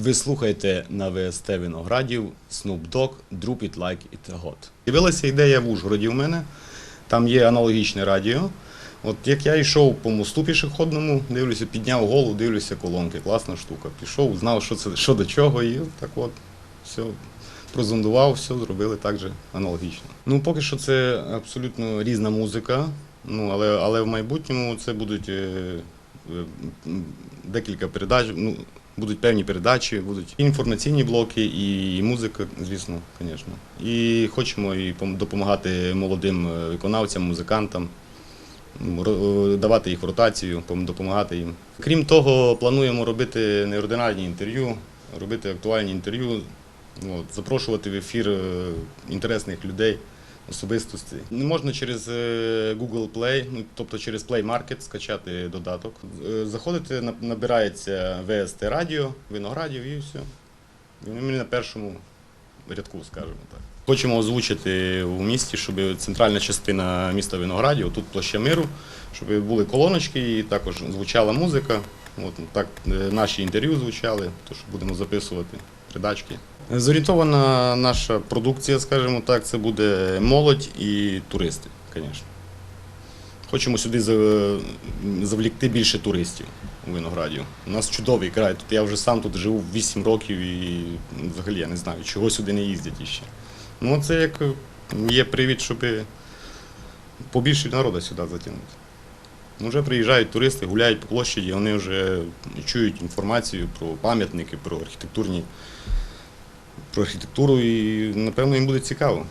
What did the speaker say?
Ви слухаєте на ВСТ Виноградів Snoop Dogg Drop It Like It Hot. З'явилася ідея в Ужгороді в мене. Там є аналогічне радіо. От як я йшов по мосту пішохідному, дивлюся, підняв голову, дивлюся колонки. Класна штука. Пішов, знав, що це що до чого, і так от все прозондував, все зробили так же аналогічно. Ну, поки що це абсолютно різна музика. Ну, але, але в майбутньому це будуть е, е, декілька передач. Ну, будуть певні передачі, будуть інформаційні блоки, і, музика, звісно, звісно. І хочемо і допомагати молодим е, виконавцям, музикантам, е, давати їх в ротацію, допомагати їм. Крім того, плануємо робити неординарні інтерв'ю, робити актуальні інтерв'ю, запрошувати в ефір е, інтересних людей особистості. Не можна через е, Google Play, ну тобто через Play Market скачати додаток. Е, Заходите, набирається ВСТ Радіо, Виноградів і все. Вони на першому рядку, скажімо так. Хочемо озвучити у місті, щоб центральна частина міста Виноградів, тут площа миру, щоб були колоночки і також звучала музика. От так е, наші інтерв'ю звучали, то що будемо записувати передачки. Зорієнтована наша продукція, скажімо так, це буде молодь і туристи, звісно. Хочемо сюди завлікти більше туристів у Виноградів. У нас чудовий край. Тут я вже сам тут живу 8 років і взагалі я не знаю, чого сюди не їздять іще. Ну, це як є привід, щоб побільше народу сюди затягнути. Ну, Вже приїжджають туристи, гуляють по площаді, вони вже чують інформацію про пам'ятники, про архітектурні, про архітектуру і, напевно, їм буде цікаво.